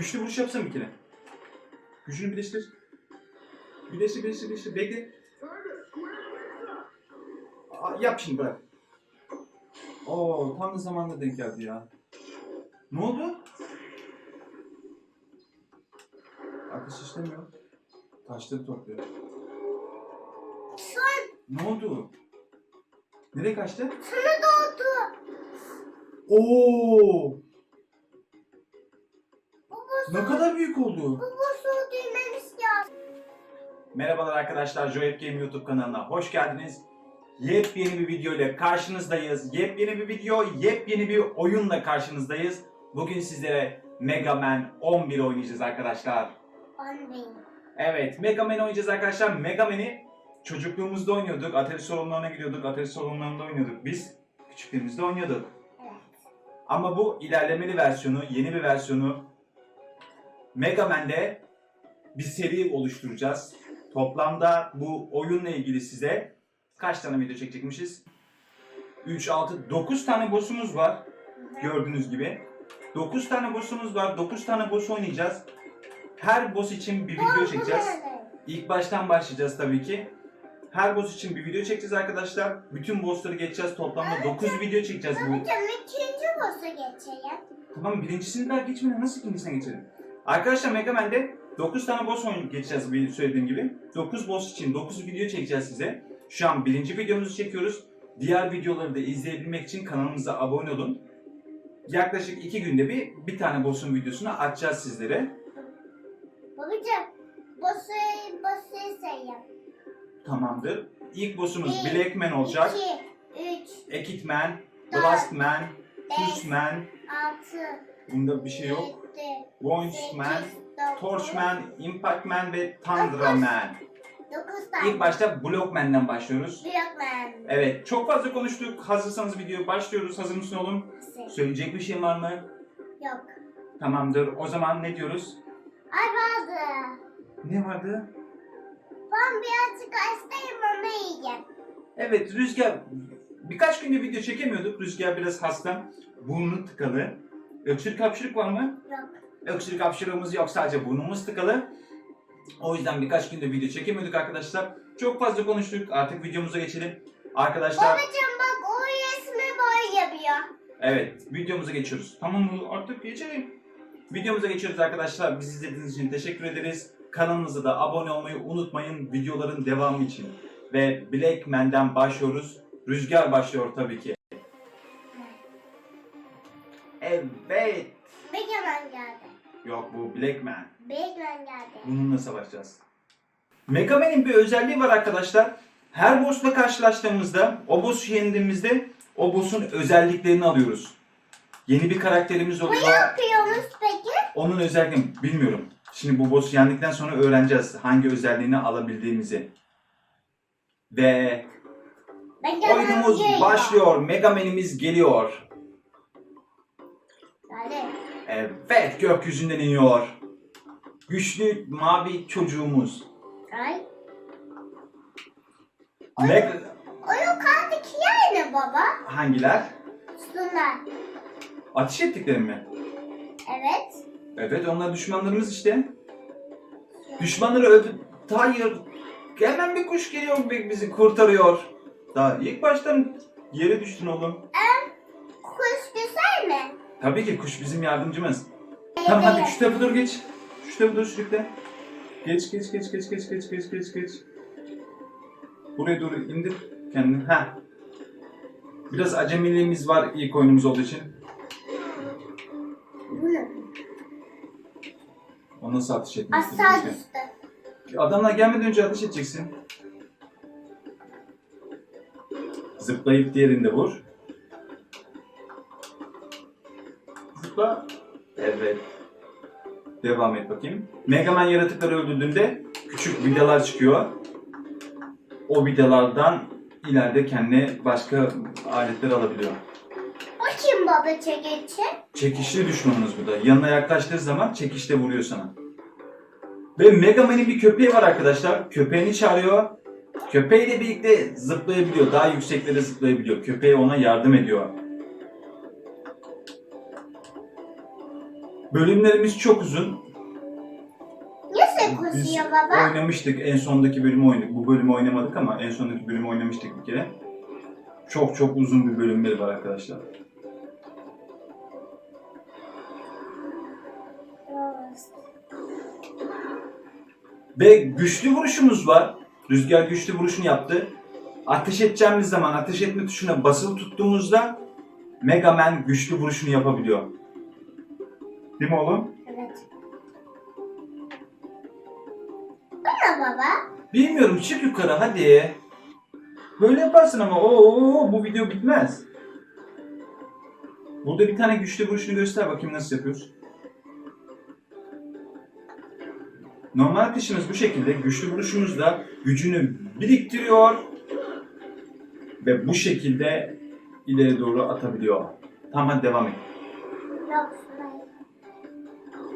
Güçlü vuruş yapsana bir kere. Gücünü birleştir. Birleştir, birleştir, birleştir. Bekle. Aa, yap şimdi bırak. Oo, tam da zamanında denk geldi ya. Ne oldu? Ateş işlemiyor. Taşları topluyor. Ne oldu? Nereye kaçtı? Sana doğdu. Oo! Ne kadar büyük oldu. babası o düğmemiz lazım. Merhabalar arkadaşlar, Joyet Game YouTube kanalına hoş geldiniz. Yepyeni bir video ile karşınızdayız. Yepyeni bir video, yepyeni bir oyunla karşınızdayız. Bugün sizlere Mega Man 11 oynayacağız arkadaşlar. Benim. Evet, Mega Man oynayacağız arkadaşlar. Mega Man'i çocukluğumuzda oynuyorduk. Atari salonlarına gidiyorduk. Atari salonlarında oynuyorduk biz. Küçüklüğümüzde oynuyorduk. Evet. Ama bu ilerlemeli versiyonu, yeni bir versiyonu Mega Man'de bir seri oluşturacağız. Toplamda bu oyunla ilgili size kaç tane video çekecekmişiz? 3, 6, 9 tane boss'umuz var. Gördüğünüz gibi. 9 tane boss'umuz var. 9 tane boss oynayacağız. Her boss için bir video çekeceğiz. İlk baştan başlayacağız tabii ki. Her boss için bir video çekeceğiz arkadaşlar. Bütün bossları geçeceğiz. Toplamda 9 video çekeceğiz bu Babacım ikinci boss'a geçelim. Tamam birincisini daha geçmeden nasıl ikincisine geçelim? Arkadaşlar Mega Man'de 9 tane boss oyun geçeceğiz bir söylediğim gibi. 9 boss için 9 video çekeceğiz size. Şu an birinci videomuzu çekiyoruz. Diğer videoları da izleyebilmek için kanalımıza abone olun. Yaklaşık 2 günde bir bir tane boss'un videosunu açacağız sizlere. Babacım boss'u boss'u sayayım. Tamamdır. İlk boss'umuz Bir, Black Man olacak. 2, 3, Ekit Man, Dört, Blast Man, 5, Tooth Man. 6, Bunda bir şey yok. 7, Voice 8, Man, 9, Torch Man, Impact Man ve Thundra Man. 9 tane. İlk başta Blockman'den başlıyoruz. Blockman. Evet, çok fazla konuştuk. Hazırsanız video başlıyoruz. Hazır mısın oğlum? Söyleyecek bir şeyin var mı? Yok. Tamamdır. O zaman ne diyoruz? Ay vardı. Ne vardı? Ben birazcık hastayım ama iyiyim. Evet, Rüzgar. Birkaç günde video çekemiyorduk. Rüzgar biraz hasta. Burnu tıkalı. Öksürük hapşırık var mı? Yok. Öksürük hapşırığımız yok. Sadece burnumuz tıkalı. O yüzden birkaç günde video çekemiyorduk arkadaşlar. Çok fazla konuştuk. Artık videomuza geçelim. Arkadaşlar Babacım bak o resmi boy yapıyor. Evet, videomuza geçiyoruz. Tamam mı? Artık geçelim. Videomuza geçiyoruz arkadaşlar. Bizi izlediğiniz için teşekkür ederiz. Kanalımıza da abone olmayı unutmayın videoların devamı için. Ve Black Man'den başlıyoruz. Rüzgar başlıyor tabii ki. Evet. Megaman geldi. Yok bu Black Man. Megaman geldi. Bununla savaşacağız. Mega Man'in bir özelliği var arkadaşlar. Her boss'la karşılaştığımızda, o boss'u yendiğimizde o boss'un özelliklerini alıyoruz. Yeni bir karakterimiz Bu oluyor. yapıyormuş peki? Onun özelliğini bilmiyorum. Şimdi bu boss'u yendikten sonra öğreneceğiz hangi özelliğini alabildiğimizi. Ve oyunumuz başlıyor. Mega Man'imiz geliyor. Evet gökyüzünden iniyor. Güçlü mavi çocuğumuz. Ay. O yukarıdaki yer ne baba? Hangiler? Şunlar. Ateş ettikleri mi? Evet. Evet onlar düşmanlarımız işte. Düşmanları öldü. Hayır. Hemen bir kuş geliyor bi- bizi kurtarıyor. Daha ilk baştan yere düştün oğlum. Mi? Tabii ki kuş bizim yardımcımız. Tamam hadi şu tarafa doğru geç. Şu tarafa doğru sürükle. Geç geç geç geç geç geç geç geç geç. Buraya doğru indir kendini. Ha. Biraz acemiliğimiz var ilk oyunumuz olduğu için. O nasıl ateş etmek Aşağı düştü. Adamlar gelmeden önce ateş edeceksin. Zıplayıp diğerinde vur. Devam et bakayım. Mega Man yaratıkları öldürdüğünde küçük vidalar çıkıyor. O vidalardan ileride kendine başka aletler alabiliyor. O kim baba çekici? Çekişli düşmanımız bu da. Yanına yaklaştığı zaman çekişle vuruyor sana. Ve Mega Man'in bir köpeği var arkadaşlar. Köpeğini çağırıyor. Köpeğiyle birlikte zıplayabiliyor. Daha yükseklere zıplayabiliyor. Köpeği ona yardım ediyor. Bölümlerimiz çok uzun. Nasıl Biz koşuyor baba? oynamıştık. En sondaki bölümü oynadık. Bu bölümü oynamadık ama en sondaki bölümü oynamıştık bir kere. Çok çok uzun bir bölümleri var arkadaşlar. Ve güçlü vuruşumuz var. Rüzgar güçlü vuruşunu yaptı. Ateş edeceğimiz zaman ateş etme tuşuna basılı tuttuğumuzda Mega Man güçlü vuruşunu yapabiliyor. Değil mi oğlum? Evet. Bu ne baba? Bilmiyorum çık yukarı hadi. Böyle yaparsın ama o bu video bitmez. Burada bir tane güçlü vuruşunu göster bakayım nasıl yapıyoruz. Normal ateşimiz bu şekilde. Güçlü vuruşumuzda gücünü biriktiriyor. Ve bu şekilde ileri doğru atabiliyor. Tamam hadi devam et. Yok.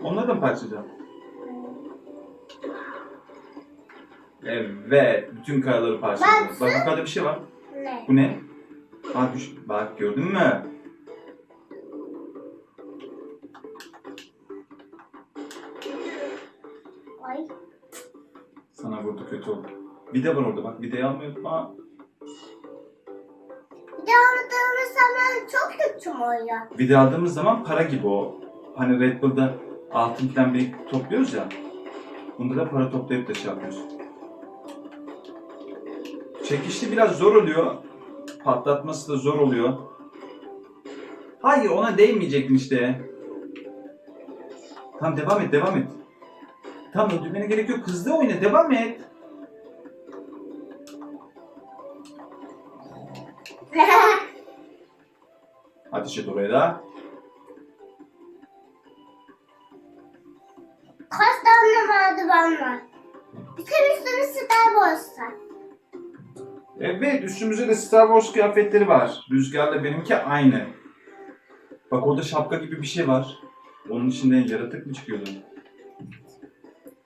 Onları da mı parçalayacağım? Evet. Bütün karaları parçaladım. Bak, yukarıda bir şey var. Ne? Bu ne? Bak, düş- bak gördün mü? Ay. Sana vurdu kötü oldu. Bir de var orada bak. Bir de almıyor. Aa, Bir de oynadığımız zaman çok kötü oluyor? bir de aldığımız zaman para gibi o. Hani Red Bull'da altın falan bir topluyoruz ya. Bunda da para toplayıp da şey yapıyoruz. Çekişli biraz zor oluyor. Patlatması da zor oluyor. Hayır ona değmeyecektin işte. Tamam devam et devam et. Tamam öldürmene gerek yok. Hızlı oyna devam et. Ateş et oraya da. Kaç merdiven var? Bir tane üstüne Star Wars'ta. Evet üstümüzde de Star Wars kıyafetleri var. Rüzgarla benimki aynı. Bak orada şapka gibi bir şey var. Onun içinden yaratık mı çıkıyordu?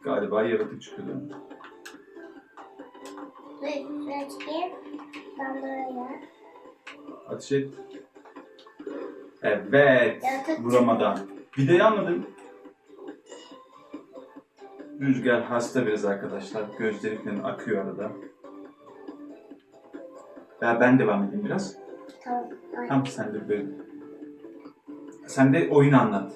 Galiba yaratık çıkıyordu. Şuraya çıkayım. Ben buraya. Ateş et. Evet. Yaratık Vuramadan. Bir de anladım. Rüzgar hasta biraz arkadaşlar. Gözleri falan akıyor arada. Ya ben devam edeyim biraz. Tamam. Tamam sen de böyle. Sen de oyunu anlat.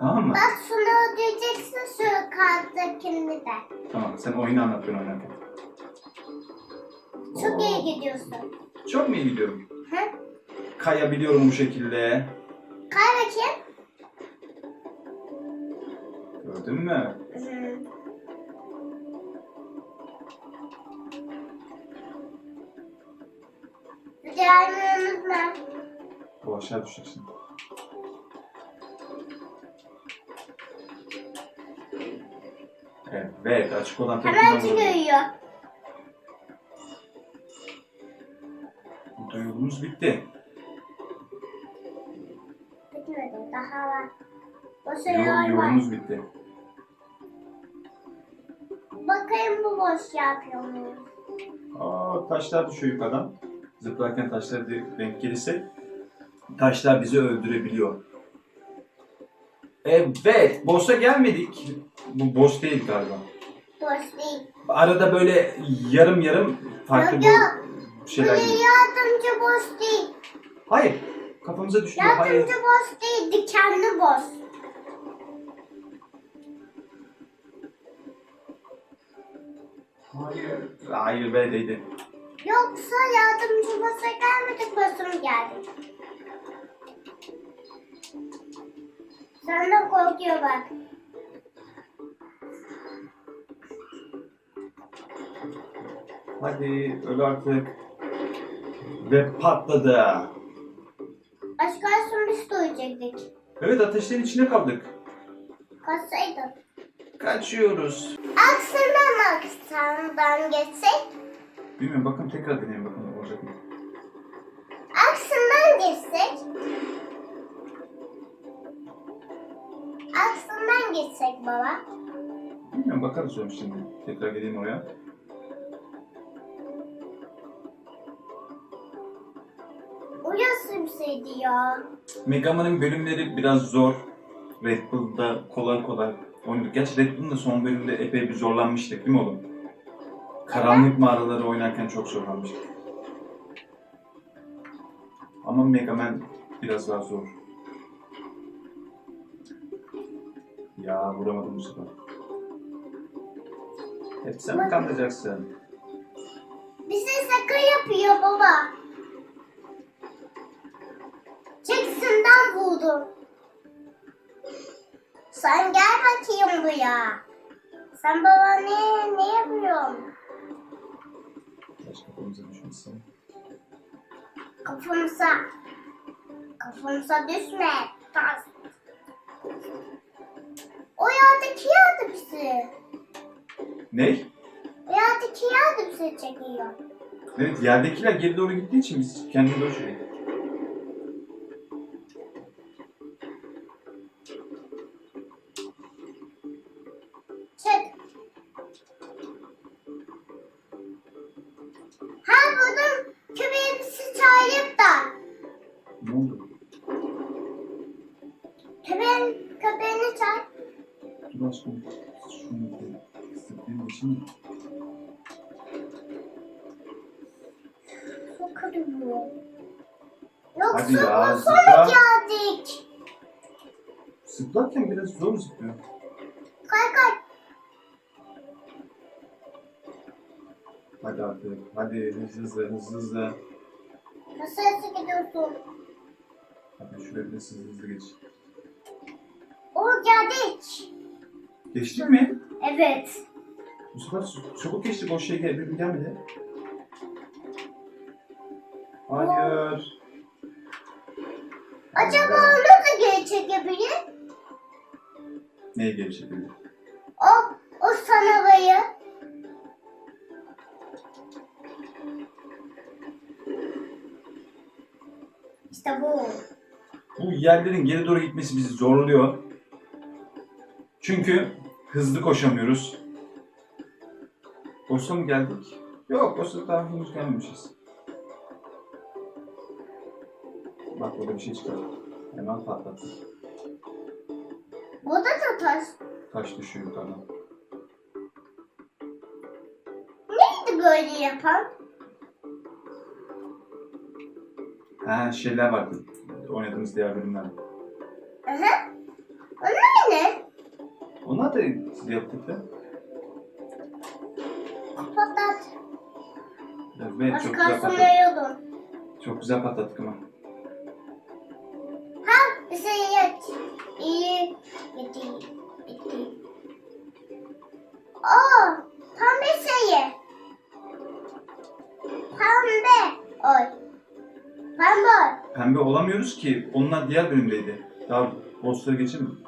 Tamam mı? Bak şunu ödeyeceksin şu karttakini de. Tamam sen oyunu anlat ben oynarken. Çok iyi gidiyorsun. Çok mu iyi gidiyorum? Hı? Kayabiliyorum bu şekilde. Kay bakayım. Gördün mü? Hı. Diğerini unutma. O aşağı düşeceksin. Evet açık olan Hemen tarafından vuralım. çıkıyor. Burada yolumuz bitti. Bitmedi. Daha var. Boş Yol, yolumuz bitti. Bakayım bu boş yapıyor mu? Aa, taşlar düşüyor yukarıdan. Zıplarken taşlar de- denk gelirse taşlar bizi öldürebiliyor. Evet, boss'a gelmedik. Bu boss değil galiba. Boş değil. Arada böyle yarım yarım farklı Yok, bu Bu şeyler geliyor. yardımcı boş değil. Hayır, kafamıza düşüyor. Hayır. Yardımcı boş değil. Dikenli boş. Hayır. Hayır be değdi. Yoksa yardımcı boşa gelmedik boşum geldi. Senden korkuyor bak. Hadi öl artık. Ve patladı. Aşk olsun biz de ölecektik. Evet ateşlerin içine kaldık. Kaçsaydın. Kaçıyoruz. Aksından aksandan geçsek. Bilmiyorum bakın tekrar deneyelim bakalım olacak mı? Aksından geçsek. Aksından geçsek baba. Bilmiyorum bakarız sonra şimdi. Tekrar geleyim oraya. Uyuyorsun bir şey diyor. Mega Man'ın bölümleri biraz zor. Red Bull'da kolay kolay oynadık. Gerçi Red Bull'un da son bölümde epey bir zorlanmıştık değil mi oğlum? Karanlık mağaraları oynarken çok zorlanmıştık. Ama Mega Man biraz daha zor. Ya vuramadım bu sefer. Hep sen mi kandıracaksın? Bize şaka yapıyor baba. Jackson'dan vurdu. Sen gel bakayım buraya. Sen baba ne, ne yapıyorsun? Taş kafamıza düşmesin. Kafamıza. Kafamıza düşme. Tas. O yerdeki yerde bizi. Ne? O yerdeki yerde bizi çekiyor. Evet yerdekiler geri doğru gittiği için biz kendimize doğru şey. Da. Ne oldu? Köpeğin, köpeğini çağır. Dur aşkım. Şunu bir sıkayım için. Çok kötü bu. Hadi Yoksa ya, zıpla. sonra geldik. Zıplarken biraz zor zıplıyor. Kay kay. Hadi artık. Hadi hızlı hızlı hızlı hızlı. Nasıl hızlı gidiyorsun? Hadi şuraya biraz hızlı hızlı geç. O geldik. Geçtik mi? Evet. Bu sefer su- çabuk geçtik. O şey gel, bir gelmedi. Hayır. Acaba nasıl geri çekebilir? Neyi geri çekiyor? O, o sanalayı. İşte bu. Bu yerlerin geri doğru gitmesi bizi zorluyor. Çünkü hızlı koşamıyoruz. Boss'a mı geldik? Yok, Boss'a daha henüz gelmemişiz. Bak burada bir şey çıkar. Hemen patlattı. Burada da taş. Taş düşüyor yukarıdan. Neydi böyle yapan? Ha şeyler vardı. Oynadığımız diğer bölümler. Hı. Onlar ne? Onlar da yaptık da. Patlat. Evet çok güzel uyuyordum. Çok güzel patlattık ama. Ha bir şey yet. İyi. Bitti. Pembe. Olamıyoruz ki. Onlar diğer bölümdeydi. Daha bossları geçelim.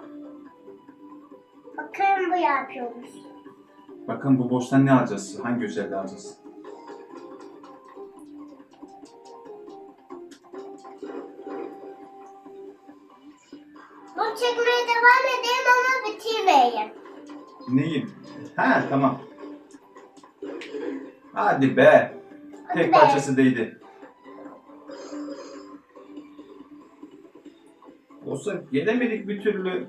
Bakın bu yapıyoruz. Bakın bu boss'tan ne alacağız? Hangi özelliği alacağız? Bu çekmeye devam edeyim ama bitirmeyeyim. Neyi? Ha tamam. Hadi be. Hadi Tek be. parçası değdi. Olsa gelemedik bir türlü.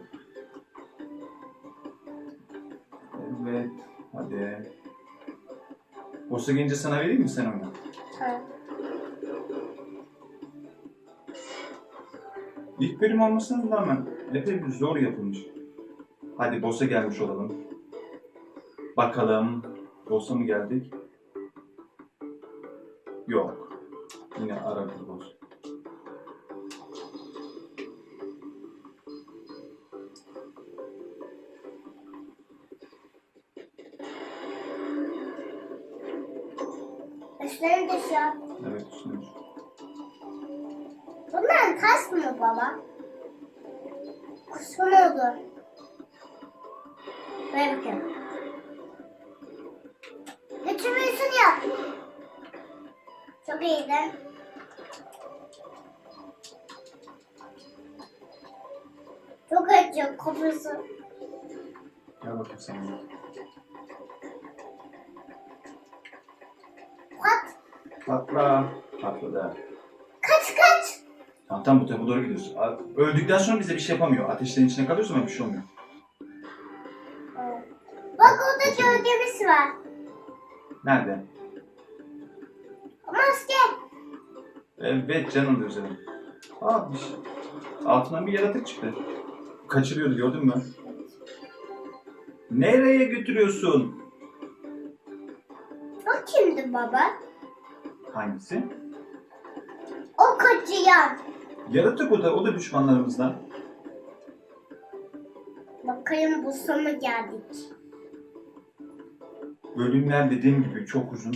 Evet. Hadi. Boss'a gelince sana vereyim mi sen onu? Ha. İlk bölüm olmasına rağmen epey bir zor yapılmış. Hadi boss'a gelmiş olalım. Bakalım. Boss'a mı geldik? Yok. Ya. Çok iyiydi. Çok acıyor kafası. Gel bakayım sen de. Pat. Patla. Patladı. Kaç kaç. Tamam tamam bu tarafa doğru gidiyoruz. A- Öldükten sonra bize bir şey yapamıyor. Ateşlerin içine kalıyorsa ama bir şey olmuyor. Nerede? Maske. Evet can alıyoruz evet. Aa bir şey. Altından bir yaratık çıktı. Kaçırıyordu gördün mü? Nereye götürüyorsun? O kimdi baba? Hangisi? O kaçıyan. Yaratık o da, o da düşmanlarımızdan. Bakayım bu sona geldik. Bölümler dediğim gibi çok uzun.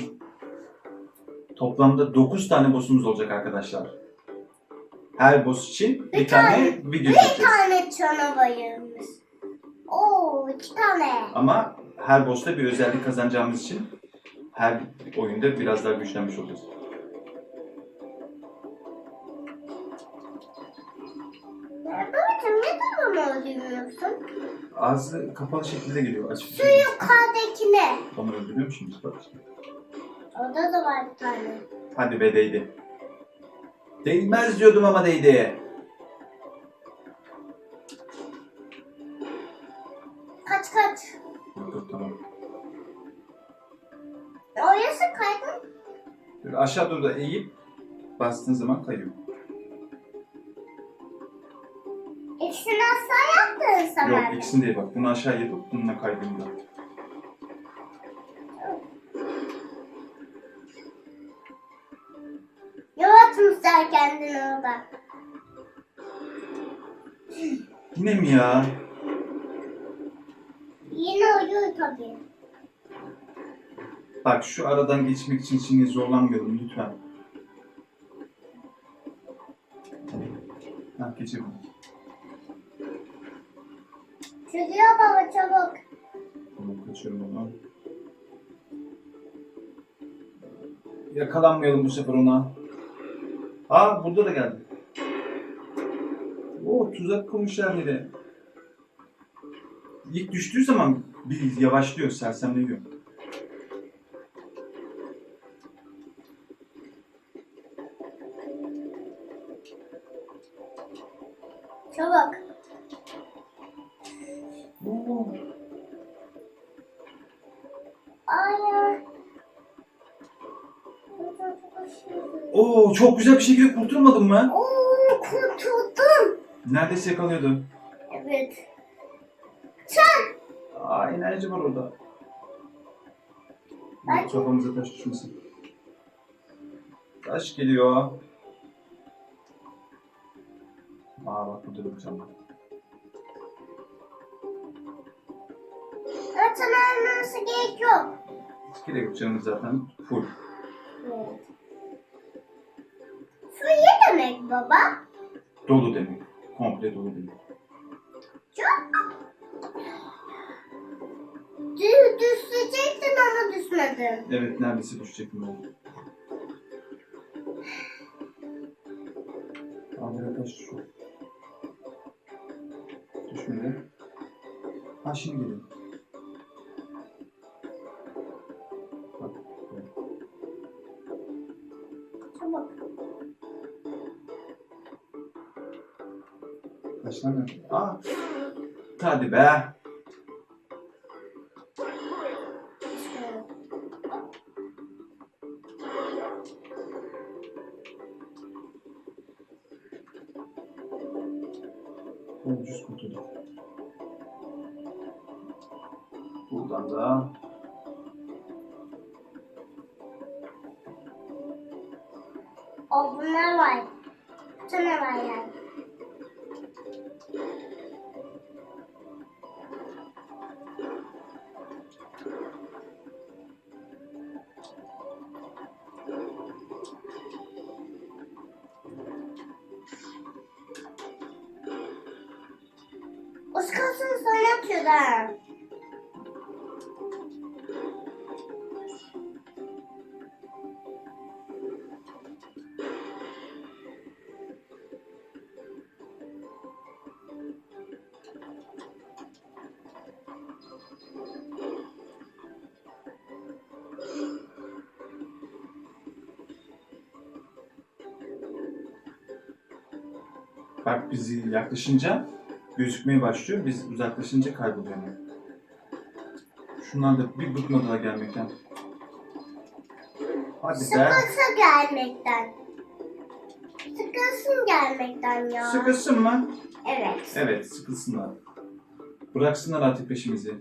Toplamda 9 tane boss'umuz olacak arkadaşlar. Her boss için bir, Bir tane, tane- video Bir çekeceğiz. tane canavarımız. Oo iki tane. Ama her boss'ta bir özellik kazanacağımız için her oyunda biraz daha güçlenmiş olacağız. Ya Babacım neden onu öldürüyorsun? Ağzı kapalı şekilde geliyor. Açık. Şu yukarıdakine. Onu öldürüyor mu şimdi? Bak. Orada da var bir tane. Hadi be değdi. Değmez diyordum ama değdi. Kaç kaç. Yok yok tamam. Orası kaydın. Böyle aşağı doğru da eğip bastığın zaman kayıyor. Sen. Yok ikisini değil bak. Bunu aşağı yapıp bununla kaydığında. Yol atmışlar kendini orada. Yine mi ya? Yine uyuyor tabii. Bak şu aradan geçmek için şimdi zorlanmayalım lütfen. Ha geçelim. Çıkıyor baba çabuk. Tamam kaçıyorum onu. Yakalanmayalım bu sefer ona. Aa burada da geldi. Oo tuzak kurmuşlar yine. İlk düştüğü zaman bir yavaşlıyor, sersemleniyor. Çok güzel bir şekilde kurtulmadın mı? Oo kurtuldum. Neredeyse yakalıyordu. Evet. Aa enerji var orada. Ben- Kafamıza taş düşmesin. Taş geliyor. Aa bak burada bir cam var. Zaten ölmesi gerek yok. Gerek yok canımız zaten full. Baba? Dolu demek. Komple dolu demek. Dü düşecektin ama düşmedin. Evet neredeyse düşecektim. Aa buraya taş düşüyor. Düşmedi. Ha şimdi Nerede? Aa. Hadi be. Ucuz kurtulduk. Buradan da O bunlar var. Tane var yani. Bak bizi yaklaşınca gözükmeye başlıyor. Biz uzaklaşınca kayboluyor. Yani. Şunlar da bir bıkmadılar gelmekten. Hadi be. Sıkılsa gelmekten. Sıkılsın gelmekten ya. Sıkılsın mı? Evet. Evet sıkılsınlar. Bıraksınlar artık peşimizi.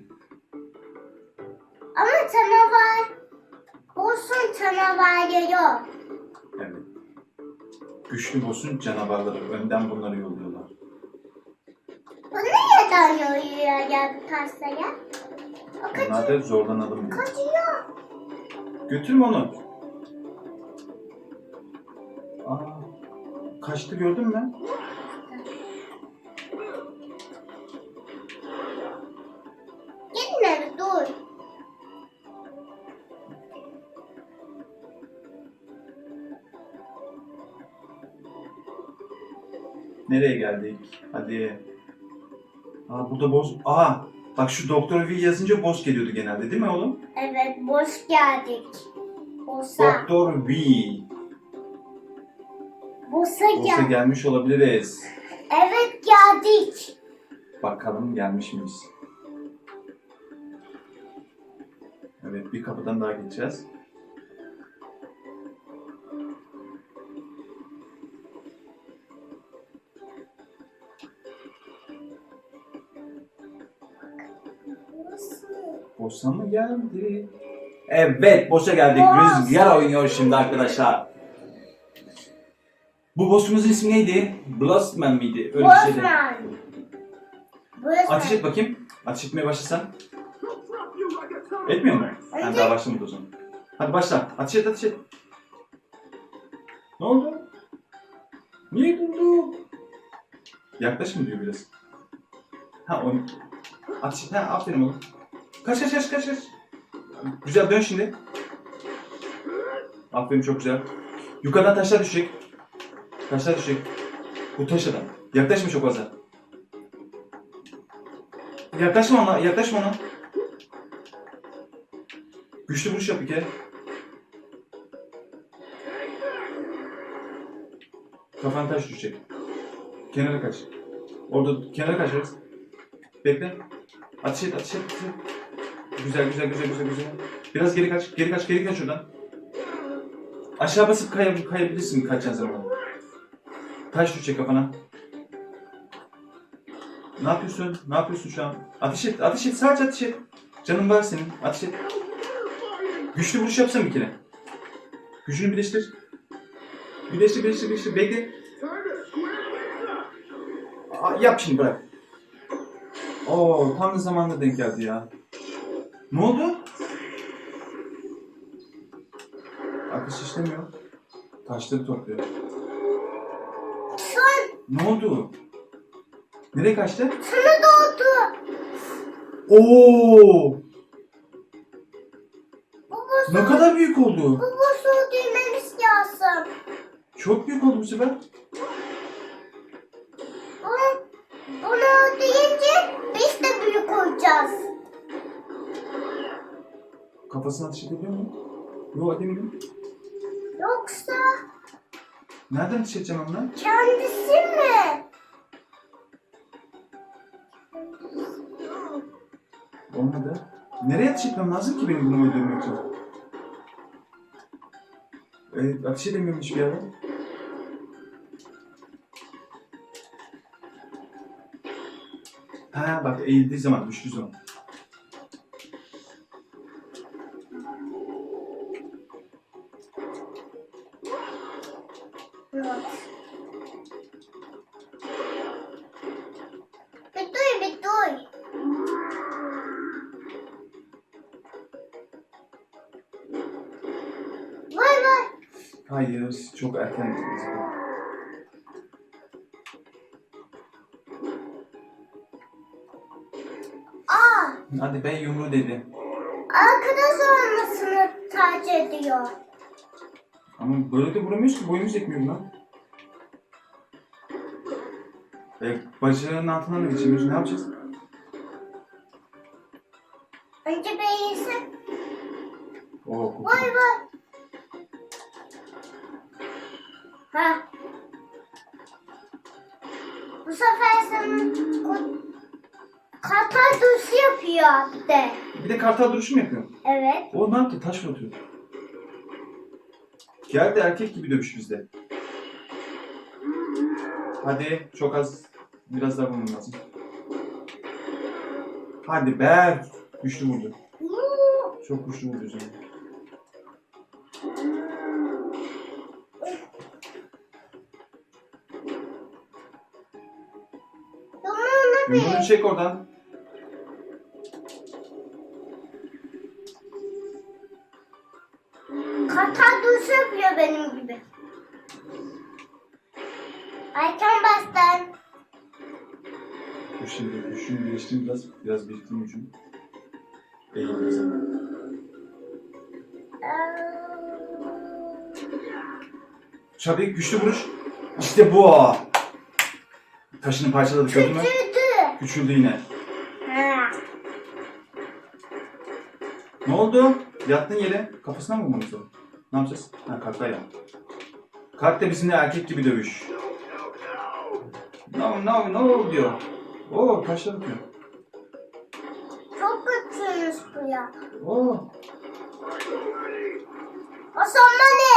Güçlü boss'un canavarları. Önden bunları yolluyorlar. Bu neden yoruyor ya bu taslaya? O kaç Onlar da zorlanalım diye. kaçıyor. Götürme onu. Aa, kaçtı gördün mü? Nereye geldik? Hadi. Aa burada boss. Aa bak şu Doktor V yazınca boss geliyordu genelde değil mi oğlum? Evet boş geldik. Boşa. Doktor V. Boşa Boss'a gel. gelmiş olabiliriz. Evet geldik. Bakalım gelmiş miyiz? Evet bir kapıdan daha geçeceğiz. Boss'a mı geldi? Evet, boss'a geldik. Rüzgar oynuyor şimdi arkadaşlar. Bu boss'umuzun ismi neydi? Blastman miydi? Öyle bir şeydi. Bosman. Ateş et bakayım. Ateş etmeye başlasan. Etmiyor mu? Ben daha başlamadı o zaman. Hadi başla. Ateş et, ateş et. Ne oldu? Niye durdu? Yaklaşın diyor biraz. Ha o. Ateş et. Ha aferin oğlum. Kaç kaç kaç kaç. Güzel dön şimdi. Aferin çok güzel. Yukarıdan taşlar düşecek. Taşlar düşecek. Bu taş. Yaklaşma çok fazla. Yaklaşma ona, yaklaşma ona. Güçlü vuruş yap bir kere. Kafan taş düşecek. Kenara kaç. Orada kenara kaç biraz. Bekle. Ateş et, ateş et, ateş et. Güzel, güzel, güzel, güzel, güzel. Biraz geri kaç, geri kaç, geri kaç şuradan. Aşağı basıp kay kayabilirsin kaçacağın zaman. Taş düşecek kafana. Ne yapıyorsun? Ne yapıyorsun şu an? Ateş et, ateş et, sadece ateş et. Canın var senin, ateş et. Güçlü vuruş yapsana bir kere. Gücünü birleştir. Birleştir, birleştir, birleştir. Bekle. Aa, yap şimdi bırak. Oo, tam da zamanında denk geldi ya. Ne oldu? Ateş işlemiyor. Taşları topluyor. Ne oldu? Nereye kaçtı? Sana doğdu. Oo! Bu boşu, Ne kadar büyük oldu. bu boşu düğmemiz lazım. Çok büyük oldu bu sefer. Bunu, bunu deyince biz de büyük olacağız. Kafasına ateş edebiliyor mu? Yok edemiyorum. Yoksa Nereden ateş edeceğim onunla? kendisi mi? Olmadı. Nereye ateş etmem lazım ki benim bunu öldürmek için? Evet, ateş edemiyorum hiçbir yere. Ha bak eğildiği zaman, düştüğü zaman. Dur bir dur. Vay vay. Hayır, çok erken. Aa, Hadi ben yumruğu dedi. arkadaş olmasını tercih ediyor. Ama böyle de vuramıyoruz ki boyumuz yetmiyor lan. Bacağının altından da geçemiyoruz. Ne yapacağız? Önce beğensin. Oo, kokuyor. Vay vay. Ha. Bu sefer sana ko- kartal duruşu yapıyor de. Bir de kartal duruşu mu yapıyor? Evet. O ne yaptı? Taş mı atıyor? Gel de erkek gibi dövüş bizde. Hadi çok az biraz daha vurmam lazım. Hadi Berk. Güçlü vurdu. Çok güçlü vurdu üzerine. Yumruğunu çek oradan. Biraz. Biraz biriktim gücünü. Eğildim sana. Çabuk güçlü vuruş. İşte bu. Taşını parçaladık gördün mü? Küçüldü. Küçüldü yine. Ha. Ne oldu? Yattın yere. Kafasına mı vurmamız lazım? Ne yapacağız? Ha kalkta ya. Kalk da bizimle erkek gibi dövüş. No no no diyor. Oo taşla atıyor. Çok kötüymüş bu ya. Oo. O sonra ne?